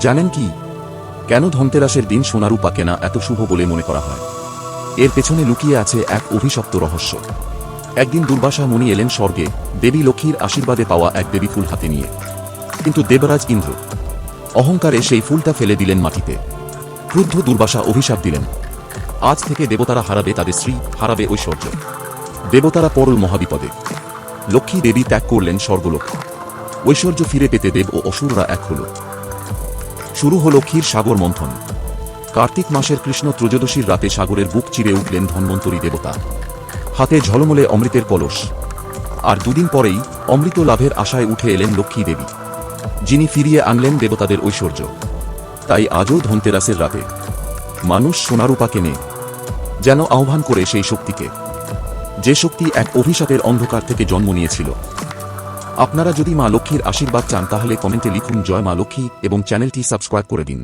জানেন কি? কেন ধনতেরাসের দিন সোনারূপা কেনা এত শুভ বলে মনে করা হয়? এর পেছনে লুকিয়ে আছে এক অভিশপ্ত রহস্য। একদিন দুর্বাসা মুনি এলেন স্বর্গে, দেবী লক্ষ্মীর আশীর্বাদে পাওয়া এক দেবী ফুল হাতে নিয়ে। কিন্তু দেবরাজ ইন্দ্র, অহংকারে সেই ফুলটা ফেলে দিলেন মাটিতে। ক্রুদ্ধ দুর্বাসা অভিশাপ দিলেন। আজ থেকে দেবতারা হারাবে তাদের স্ত্রী, হারাবে ঐশ্বর্য। দেবতারা পরল মহাবিপদে। লক্ষ্মী দেবী ত্যাগ করলেন স্বর্গলোক। ঐশ্বর্য ফিরে পেতে দেব ও অসুররা এক হল। শুরু হল ক্ষীর সাগর মন্থন। কার্তিক মাসের কৃষ্ণ ত্রয়োদশীর রাতে সাগরের বুক চিরে উঠলেন ধন্বন্তরী দেবতা। হাতে ঝলমলে অমৃতের কলস। আর দুদিন পরেই অমৃত লাভের আশায় উঠে এলেন লক্ষ্মী দেবী, যিনি ফিরিয়ে আনলেন দেবতাদের ঐশ্বর্য। তাই আজও ধনতেরাসের রাতে মানুষ সোনারূপা কেনে, যেন আহ্বান করে সেই শক্তিকে। যে শক্তি এক অভিশাপের অন্ধকার থেকে জন্ম নিয়েছিল আপনারা যদি মা লক্ষ্মীর আশীর্বাদ চান তাহলে কমেন্টে লিখুন জয় মা লক্ষ্মী এবং চ্যানেলটি সাবস্ক্রাইব করে দিন।